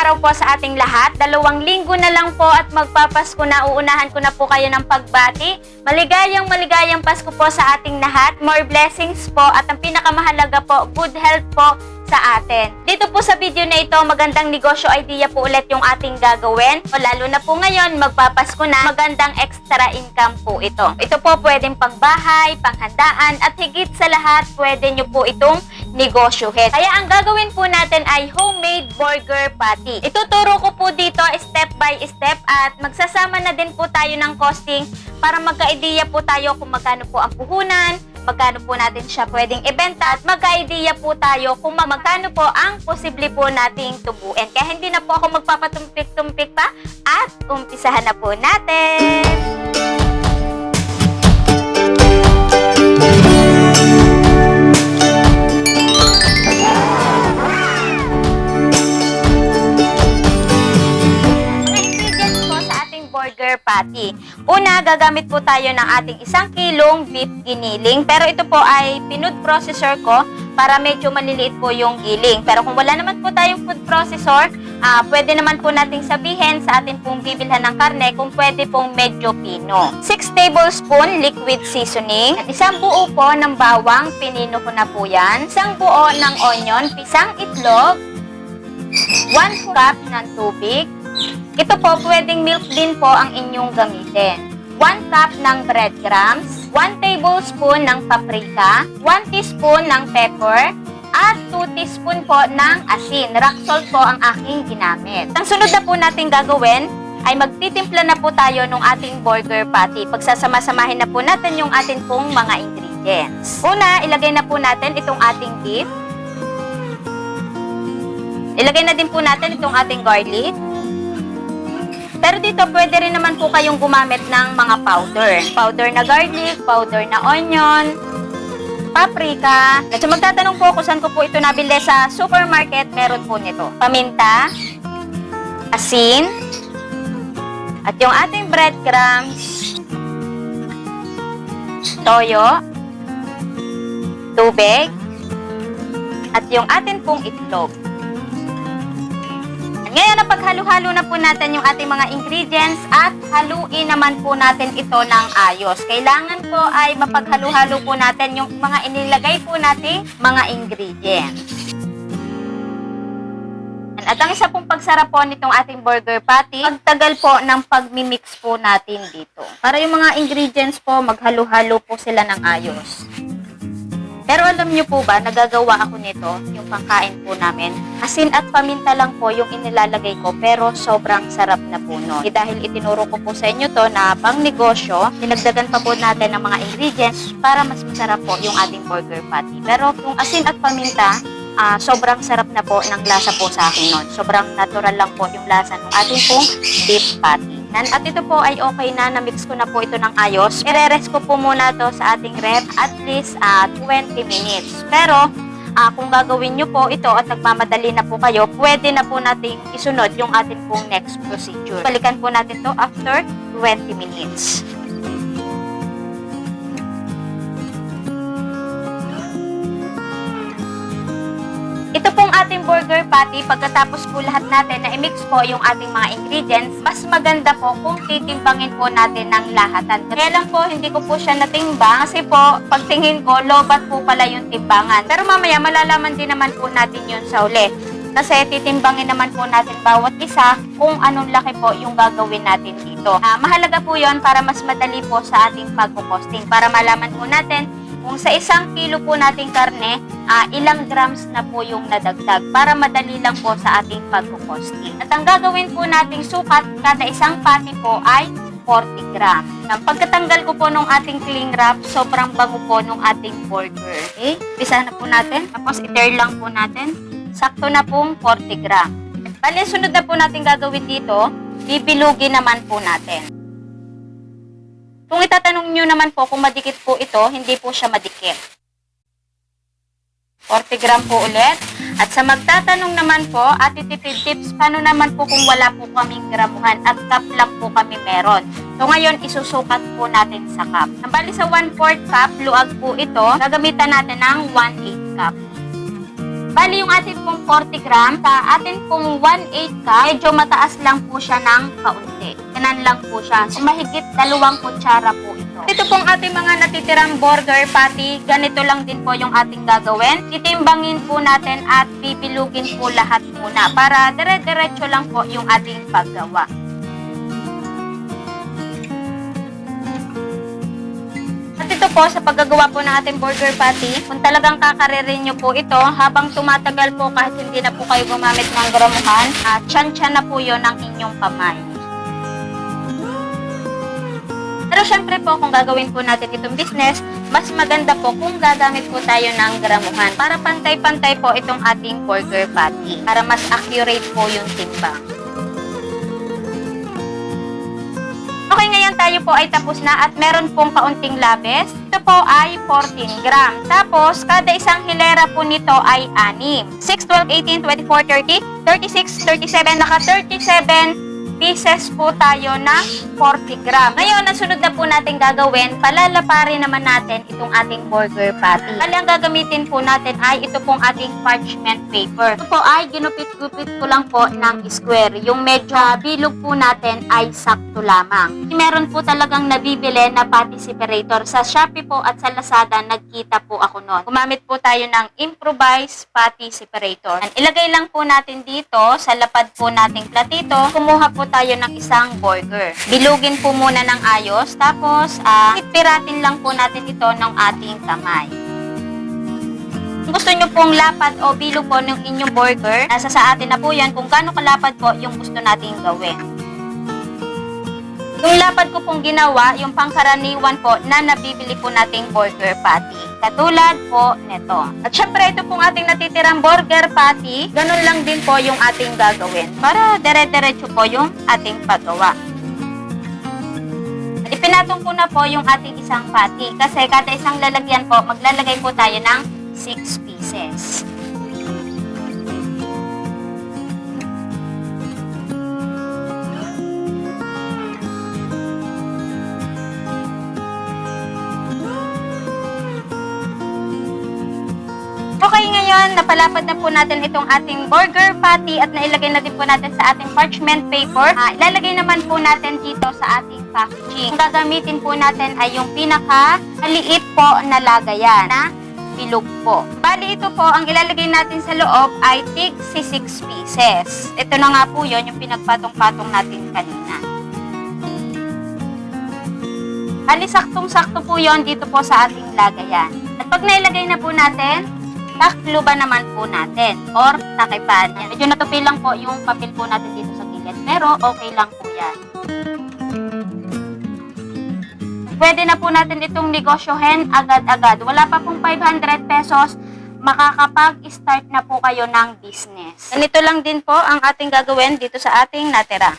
araw po sa ating lahat. Dalawang linggo na lang po at magpapasko na. Uunahan ko na po kayo ng pagbati. Maligayang maligayang Pasko po sa ating lahat. More blessings po at ang pinakamahalaga po, good health po sa atin. Dito po sa video na ito, magandang negosyo idea po ulit yung ating gagawin. O lalo na po ngayon, magpapasko na, magandang extra income po ito. Ito po pwedeng pangbahay, panghandaan, at higit sa lahat, pwede nyo po itong negosyohin. Kaya ang gagawin po natin ay homemade burger patty. Ituturo ko po dito step by step at magsasama na din po tayo ng costing para magka-idea po tayo kung magkano po ang puhunan, magkano po natin siya pwedeng ibenta at magka-idea po tayo kung ma- magkano po ang posible po nating tubuin. Kaya hindi na po ako magpapatumpik-tumpik pa at umpisahan na po natin! Burger patty. Una, gagamit po tayo ng ating isang kilong beef giniling. Pero ito po ay pinood processor ko para medyo maliliit po yung giling. Pero kung wala naman po tayong food processor, ah, pwede naman po nating sabihin sa atin pong bibilhan ng karne kung pwede pong medyo pino. 6 tablespoon liquid seasoning. At isang buo po ng bawang, pinino ko na po yan. Isang buo ng onion, pisang itlog, 1 cup ng tubig, ito po, pwedeng milk din po ang inyong gamitin. 1 cup ng breadcrumbs, 1 tablespoon ng paprika, 1 teaspoon ng pepper, at 2 teaspoon po ng asin. Rock salt po ang aking ginamit. Ang sunod na po natin gagawin ay magtitimpla na po tayo ng ating burger patty. Pagsasama-samahin na po natin yung ating pong mga ingredients. Una, ilagay na po natin itong ating beef. Ilagay na din po natin itong ating garlic. Pero dito, pwede rin naman po kayong gumamit ng mga powder. Powder na garlic, powder na onion, paprika. At so magtatanong po kung saan ko po ito nabili sa supermarket, meron po nito. Paminta, asin, at yung ating breadcrumbs, toyo, tubig, at yung atin pong itlog. Ngayon, napaghalo-halo na po natin yung ating mga ingredients at haluin naman po natin ito ng ayos. Kailangan po ay mapaghalo-halo po natin yung mga inilagay po nating mga ingredients. At ang isa pong pagsarap po nitong ating burger patty, pagtagal po ng pagmimix po natin dito. Para yung mga ingredients po, maghalo-halo po sila ng ayos. Pero alam niyo po ba, nagagawa ako nito, yung pangkain po namin. Asin at paminta lang po yung inilalagay ko, pero sobrang sarap na po no. Eh, dahil itinuro ko po sa inyo to na pang negosyo, dinagdagan pa po natin ng mga ingredients para mas masarap po yung ating burger patty. Pero yung asin at paminta, ah, sobrang sarap na po ng lasa po sa akin nun. Sobrang natural lang po yung lasa ng ating pong beef patty. Nan- At ito po ay okay na, na-mix ko na po ito ng ayos. Ire-rest ko po muna to sa ating rep at least ah, 20 minutes. Pero ah, kung gagawin nyo po ito at nagmamadali na po kayo, pwede na po nating isunod yung ating pong next procedure. Balikan po natin to after 20 minutes. Ating burger patty, pagkatapos po lahat natin na i-mix po yung ating mga ingredients, mas maganda po kung titimbangin po natin ng lahatan. Kaya lang po, hindi ko po siya natimbang kasi po, pagtingin ko, lobat po pala yung timbangan. Pero mamaya, malalaman din naman po natin yun sa uli. Kasi titimbangin naman po natin bawat isa kung anong laki po yung gagawin natin dito. Ah, mahalaga po yon para mas madali po sa ating pagpo-posting. Para malaman po natin kung sa isang kilo po nating karne, ah, ilang grams na po yung nadagdag para madali lang po sa ating pagpo-posting. At ang gagawin po nating sukat kada isang pati po ay 40 gram. Ang pagkatanggal ko po nung ating cling wrap, sobrang bango po nung ating burger. Okay? Pisa na po natin. Tapos i-tear lang po natin. Sakto na pong 40 gram. Bali, sunod na po natin gagawin dito, bibilugin naman po natin. Kung itatanong nyo naman po kung madikit po ito, hindi po siya madikit. 40 gram po ulit. At sa magtatanong naman po, Ate Tipid Tips, paano naman po kung wala po kaming gramuhan at cup lang po kami meron? So ngayon, isusukat po natin sa cup. Ang bali sa 1 4 cup, luag po ito, gagamitan natin ng 1 8 cup. Bali yung atin pong 40 gram, sa atin pong 1.8 cup, medyo mataas lang po siya ng kaunti. Ganan lang po siya. So, mahigit dalawang kutsara po ito. Ito pong ating mga natitirang burger patty, ganito lang din po yung ating gagawin. Titimbangin po natin at pipilugin po lahat muna para dire-diretso lang po yung ating paggawa. Po, sa paggagawa po ng ating burger patty, kung talagang kakaririn nyo po ito, habang tumatagal po kahit hindi na po kayo gumamit ng gramuhan, at tiyan-tiyan na po yon ng inyong kamay. Pero syempre po, kung gagawin po natin itong business, mas maganda po kung gagamit po tayo ng gramuhan para pantay-pantay po itong ating burger patty. Para mas accurate po yung timbang. Okay, ngayon tayo po ay tapos na at meron pong kaunting labis. Ito po ay 14 gram. Tapos, kada isang hilera po nito ay 6. 6, 12, 18, 24, 30, 36, 37, naka 37 pieces po tayo ng 40 gram. Ngayon, ang sunod na po natin gagawin, palalaparin naman natin itong ating burger patty. Kali ang gagamitin po natin ay ito pong ating parchment paper. Ito po ay ginupit-gupit ko lang po ng square. Yung medyo bilog po natin ay sakto lamang. Meron po talagang nabibili na patty separator. Sa Shopee po at sa Lazada, nagkita po ako noon. Gumamit po tayo ng improvised patty separator. And ilagay lang po natin dito sa lapad po nating platito. Kumuha po tayo ng isang burger. Bilugin po muna ng ayos. Tapos, ah, itpiratin lang po natin ito ng ating kamay. Kung gusto nyo pong lapad o bilog po ng inyong burger, nasa sa atin na po yan kung gaano kalapad po yung gusto nating gawin. Yung lapad ko pong ginawa, yung pangkaraniwan po na nabibili po nating burger patty. Katulad po nito. At syempre, ito pong ating natitirang burger patty, ganun lang din po yung ating gagawin. Para dire-diretso po yung ating paggawa. At ipinatong ko na po yung ating isang patty. Kasi kada isang lalagyan po, maglalagay po tayo ng 6 pieces. Napalapad na po natin itong ating burger patty at nailagay na din po natin sa ating parchment paper. Ah, ilalagay naman po natin dito sa ating packaging. Ang gagamitin po natin ay yung pinaka maliit po na lagayan na bilog po. Bali ito po, ang ilalagay natin sa loob ay tig 6 pieces. Ito na nga po yon yung pinagpatong-patong natin kanina. Bali, saktong-sakto po yon dito po sa ating lagayan. At pag nailagay na po natin, takluban naman po natin or takipan. Medyo natupi lang po yung papel po natin dito sa gilid. Pero okay lang po yan. Pwede na po natin itong negosyohin agad-agad. Wala pa pong 500 pesos, makakapag-start na po kayo ng business. Ganito lang din po ang ating gagawin dito sa ating natira.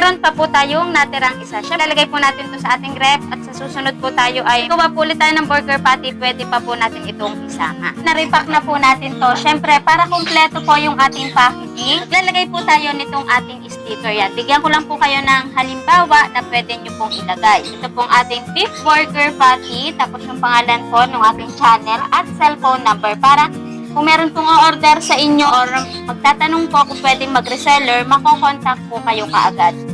Meron pa po tayong natirang isa. Siya, lalagay po natin to sa ating rep at sa susunod po tayo ay gawa po ulit tayo ng burger patty, pwede pa po natin itong isama. Na-repack na po natin to. Siyempre, para kumpleto po yung ating packaging, lalagay po tayo nitong ating sticker yan. Bigyan ko lang po kayo ng halimbawa na pwede nyo pong ilagay. Ito pong ating beef burger patty, tapos yung pangalan po ng ating channel at cellphone number para kung meron pong order sa inyo or magtatanong po kung pwedeng mag-reseller, makokontakt po kayo kaagad.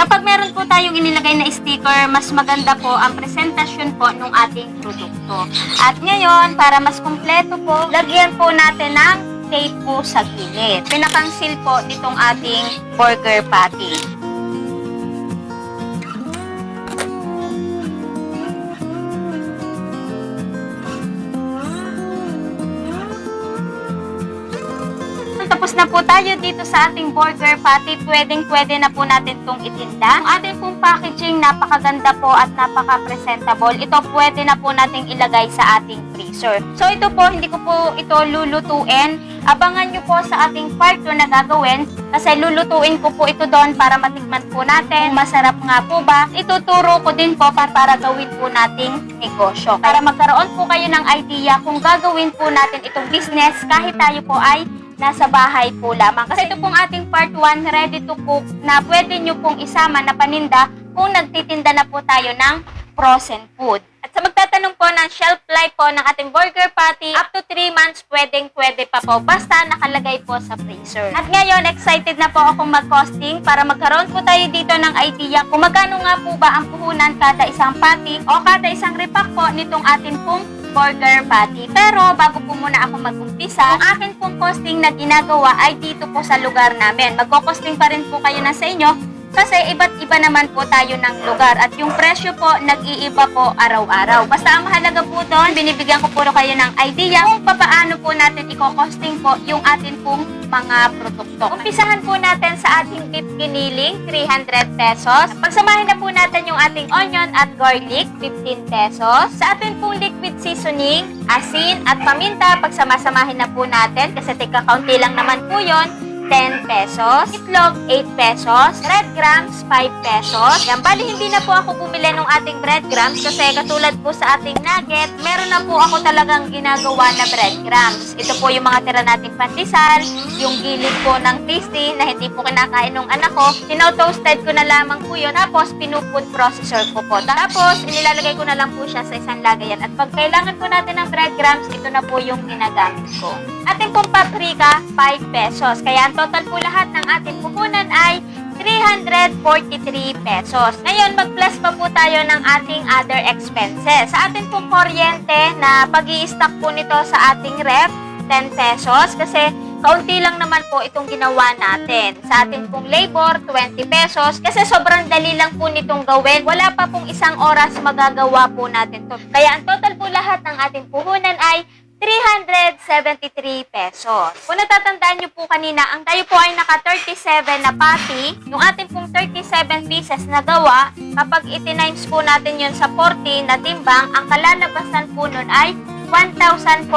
Kapag meron po tayong inilagay na sticker, mas maganda po ang presentasyon po ng ating produkto. At ngayon, para mas kumpleto po, lagyan po natin ng tape po sa gilid. Pinakang seal po nitong ating burger patty. Tapos na po tayo dito sa ating burger patty. Pwedeng pwede na po natin itong itinda. Ang ating pong packaging, napakaganda po at napaka-presentable. Ito pwede na po nating ilagay sa ating freezer. So ito po, hindi ko po ito lulutuin. Abangan nyo po sa ating part 2 na gagawin kasi lulutuin ko po ito doon para matikman po natin. Masarap nga po ba? Ituturo ko din po para, para gawin po nating negosyo. Para magkaroon po kayo ng idea kung gagawin po natin itong business kahit tayo po ay nasa bahay po lamang. Kasi ito pong ating part 1, ready to cook, na pwede nyo pong isama na paninda kung nagtitinda na po tayo ng frozen food. At sa magtatanong po ng shelf life po ng ating burger patty, up to 3 months pwedeng pwede pa po, basta nakalagay po sa freezer. At ngayon, excited na po akong mag-costing para magkaroon po tayo dito ng idea kung magkano nga po ba ang puhunan kada isang patty o kada isang repack po nitong atin pong burger patty. Pero bago po muna ako mag-umpisa, ang akin pong costing na ginagawa ay dito po sa lugar namin. Magko-costing pa rin po kayo na sa inyo kasi iba't iba naman po tayo ng lugar at yung presyo po nag-iiba po araw-araw. Basta ang mahalaga po doon, binibigyan ko po kayo ng idea kung paano po natin i-costing po yung atin pong mga produkto. Umpisahan po natin sa ating beef giniling, 300 pesos. Pagsamahin na po natin yung ating onion at garlic, 15 pesos. Sa ating pong liquid seasoning, asin at paminta, pagsamasamahin na po natin kasi tika kaunti lang naman po yon 10 pesos. Itlog, 8 pesos. Breadcrumbs, 5 pesos. Yan, bali hindi na po ako bumili ng ating breadcrumbs kasi katulad po sa ating nugget, meron na po ako talagang ginagawa na breadcrumbs. Ito po yung mga tira nating pandesal, yung gilid po ng tasty na hindi po kinakain ng anak ko. Tino-toasted ko na lamang po yun. Tapos, pinupood processor ko po. Tapos, inilalagay ko na lang po siya sa isang lagayan. At pag kailangan po natin ng breadcrumbs, ito na po yung ginagamit ko. Ating pong paprika, 5 pesos. Kaya ang total po lahat ng ating puhunan ay 343 pesos. Ngayon, mag-plus pa po tayo ng ating other expenses. Sa ating pong kuryente na pag stock po nito sa ating rep, 10 pesos. Kasi kaunti lang naman po itong ginawa natin. Sa ating pong labor, 20 pesos. Kasi sobrang dali lang po nitong gawin. Wala pa pong isang oras magagawa po natin to. Kaya ang total po lahat ng ating puhunan ay 373 pesos. Kung natatandaan nyo po kanina, ang tayo po ay naka 37 na patty. Yung ating pong 37 pieces na gawa, kapag itinimes po natin yun sa 40 na timbang, ang kalalabasan po nun ay 1,480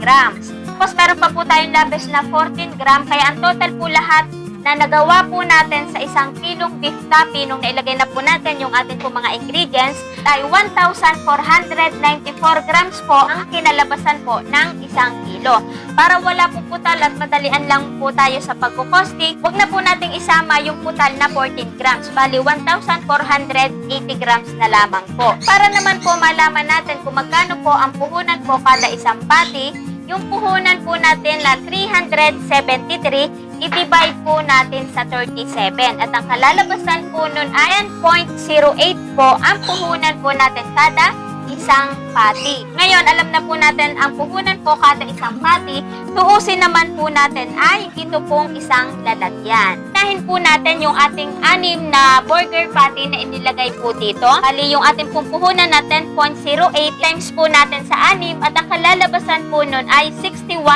grams. Tapos meron pa po tayong labis na 14 gram, kaya ang total po lahat na nagawa po natin sa isang kilong beef patty nung nailagay na po natin yung ating po mga ingredients ay 1,494 grams po ang kinalabasan po ng isang kilo. Para wala po putal at madalian lang po tayo sa pagkukosting, wag na po nating isama yung putal na 14 grams. Bali, 1,480 grams na lamang po. Para naman po malaman natin kung magkano po ang puhunan po kada isang patty, yung puhunan po natin na 373, i-divide po natin sa 37. At ang kalalabasan po nun ay 0.08 po ang puhunan po natin kada isang patty. Ngayon, alam na po natin ang puhunan po kada isang patty. Tuusin naman po natin ay ito pong isang lalagyan. Nahin po natin yung ating anim na burger patty na inilagay po dito. Bali, yung ating pong puhunan na 10.08 times po natin sa anim at ang kalalabasan po nun ay 61.08.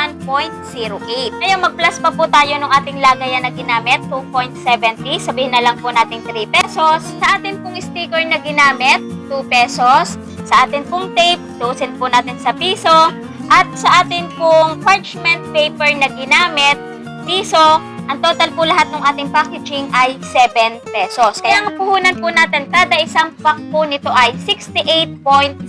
Ngayon, mag-plus pa po tayo ng ating lagayan na ginamit, 2.70. Sabihin na lang po natin 3 pesos. Sa ating sticker na ginamit, 2 pesos. Sa atin pong tape, dosin po natin sa piso. At sa atin pong parchment paper na ginamit, piso. Ang total po lahat ng ating packaging ay 7 pesos. Kaya ang puhunan po natin, kada isang pack po nito ay 68.08.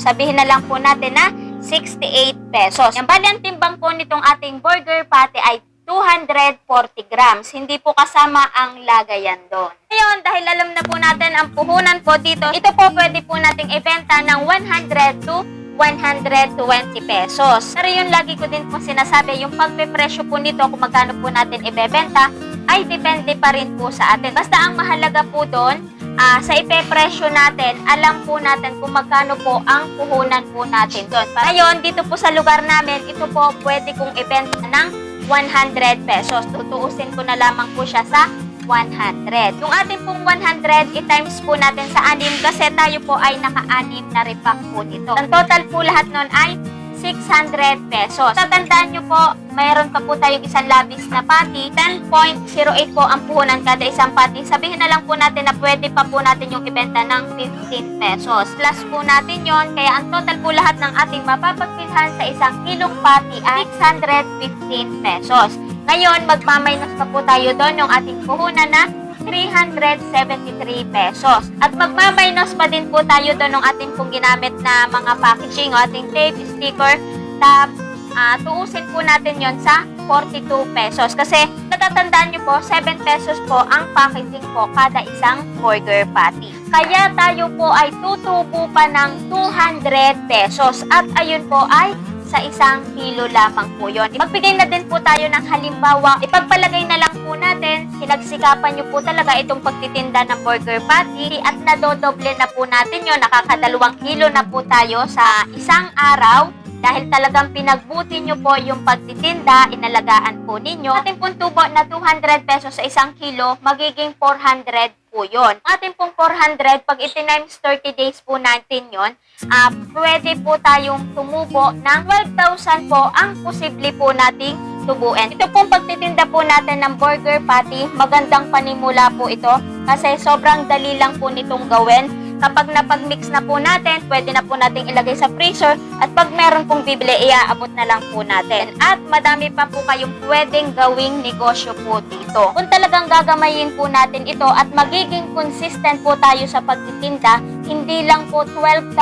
Sabihin na lang po natin na 68 pesos. Yung bali ang timbang po nitong ating burger patty ay 240 grams. Hindi po kasama ang lagayan doon. Ngayon, dahil alam na po natin ang puhunan po dito, ito po pwede po nating ibenta ng 100 to 120 pesos. Pero yun lagi ko din po sinasabi, yung pagpepresyo po nito kung magkano po natin ibebenta, ay depende pa rin po sa atin. Basta ang mahalaga po doon, ah, sa ipepresyo natin, alam po natin kung magkano po ang puhunan po natin doon. Ngayon, dito po sa lugar namin, ito po pwede kong ibenta ng 100 pesos. Tutuusin ko na lamang po siya sa 100. Yung ating pong 100, i-times po natin sa 6 kasi tayo po ay naka-anim na repack po nito. Ang total po lahat nun ay 600 pesos. Tatandaan nyo po, mayroon pa po tayong isang labis na pati. 10.08 po ang puhunan kada isang pati. Sabihin na lang po natin na pwede pa po natin yung ibenta ng 15 pesos. Plus po natin yon kaya ang total po lahat ng ating mapapagpilhan sa isang kilong pati ay 615 pesos. Ngayon, magmaminus pa po tayo doon yung ating puhunan na 373 pesos. At magmaminus pa din po tayo doon ng ating pong ginamit na mga packaging o ating tape, sticker, tab, ah, tuusin po natin yon sa 42 pesos. Kasi natatandaan nyo po, 7 pesos po ang packaging po kada isang burger patty. Kaya tayo po ay tutubo pa ng 200 pesos. At ayun po ay sa isang kilo lamang po yon. Magbigay na din po tayo ng halimbawa, ipagpalagay na lang po natin, sinagsikapan nyo po talaga itong pagtitinda ng burger patty at nadodoble na po natin yon nakakadalawang kilo na po tayo sa isang araw dahil talagang pinagbuti nyo po yung pagtitinda, inalagaan po ninyo. Ating pong tubo na 200 pesos sa isang kilo, magiging 400 po yun. Ating pong 400, pag iti-times 30 days po natin yon ah pwede po tayong tumubo ng 12,000 po ang posible po nating tubuin. Ito pong pagtitinda po natin ng burger patty, magandang panimula po ito kasi sobrang dali lang po nitong gawin. Kapag napag-mix na po natin, pwede na po nating ilagay sa freezer at pag meron pong bibili, iaabot na lang po natin. At madami pa po kayong pwedeng gawing negosyo po dito. Kung talagang gagamayin po natin ito at magiging consistent po tayo sa pagtitinda, hindi lang po 12,000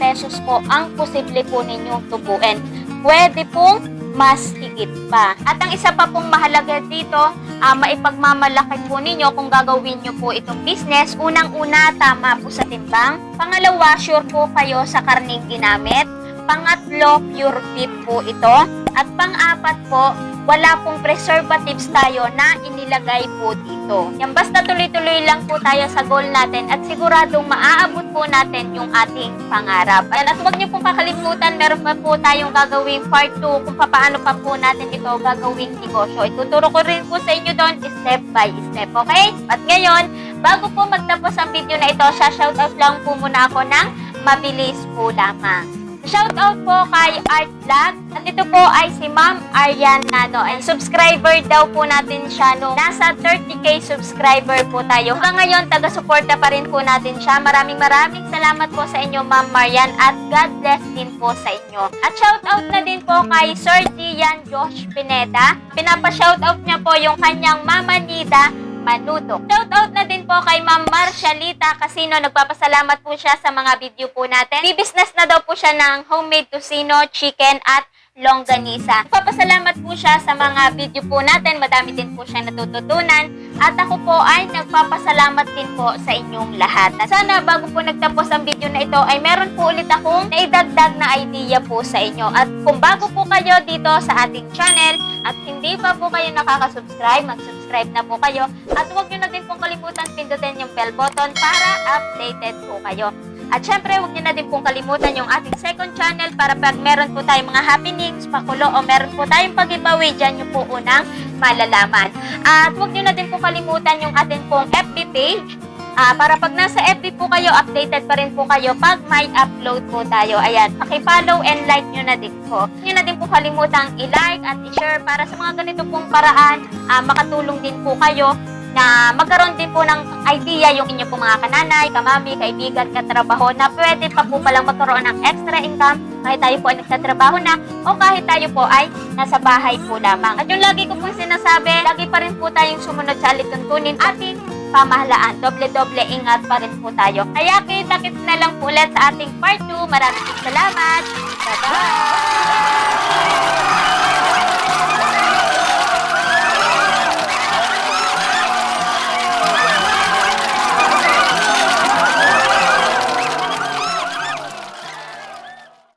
pesos po ang posible po ninyong tubuin. Pwede pong mas higit pa. At ang isa pa pong mahalaga dito, ah, maipagmamalaki po ninyo kung gagawin nyo po itong business. Unang-una, tama po sa timbang. Pangalawa, sure po kayo sa karning ginamit. Pangatlo, pure beef po ito. At pang-apat po, wala pong preservatives tayo na inilagay po dito. Yan, basta tuloy-tuloy lang po tayo sa goal natin at siguradong maaabot po natin yung ating pangarap. Ayan, at huwag niyo pong kakalimutan, meron pa po tayong gagawing part 2 kung paano pa po natin ito gagawing negosyo. Ituturo ko rin po sa inyo doon step by step, okay? At ngayon, bago po magtapos ang video na ito, sa shoutout lang po muna ako ng mabilis po lamang. Shoutout po kay Art Vlog. At ito po ay si Ma'am Arian Nano. And subscriber daw po natin siya no. Nasa 30k subscriber po tayo. Hanggang ngayon, taga-suporta pa rin po natin siya. Maraming maraming salamat po sa inyo, Ma'am Marian. At God bless din po sa inyo. At shoutout na din po kay Sir Gian Josh Pineda. Pinapa-shoutout niya po yung kanyang Mama Nida Manuto. Shoutout na din po kay Ma'am Marcialita Casino. Nagpapasalamat po siya sa mga video po natin. Bi-business na daw po siya ng homemade tocino, chicken at longganisa. Nagpapasalamat po siya sa mga video po natin. Madami din po siya natututunan. At ako po ay nagpapasalamat din po sa inyong lahat. At sana bago po nagtapos ang video na ito ay meron po ulit akong naidagdag na idea po sa inyo. At kung bago po kayo dito sa ating channel at hindi pa po kayo nakaka-subscribe, mag-subscribe na po kayo. At huwag nyo na din pong kalimutan pindutin yung bell button para updated po kayo. At syempre, huwag niyo na din pong kalimutan yung ating second channel para pag meron po tayong mga happenings, pakulo, o meron po tayong pag-giveaway, dyan nyo po unang malalaman. At huwag niyo na din po kalimutan yung ating pong FB page Ah, para pag nasa FB po kayo, updated pa rin po kayo pag may upload po tayo. Ayan, paki-follow and like nyo na din po. Nyo na din po kalimutang i-like at i-share para sa mga ganito pong paraan, ah, makatulong din po kayo na magkaroon din po ng idea yung inyo pong mga kananay, kamami, kaibigan, katrabaho na pwede pa po palang magkaroon ng extra income kahit tayo po ay nagtatrabaho na o kahit tayo po ay nasa bahay po lamang. At yung lagi ko pong sinasabi, lagi pa rin po tayong sumunod sa alituntunin ating pamahalaan. Doble-doble ingat pa rin po tayo. Kaya kita-kits na lang po ulit sa ating part 2. Maraming salamat. Bye-bye!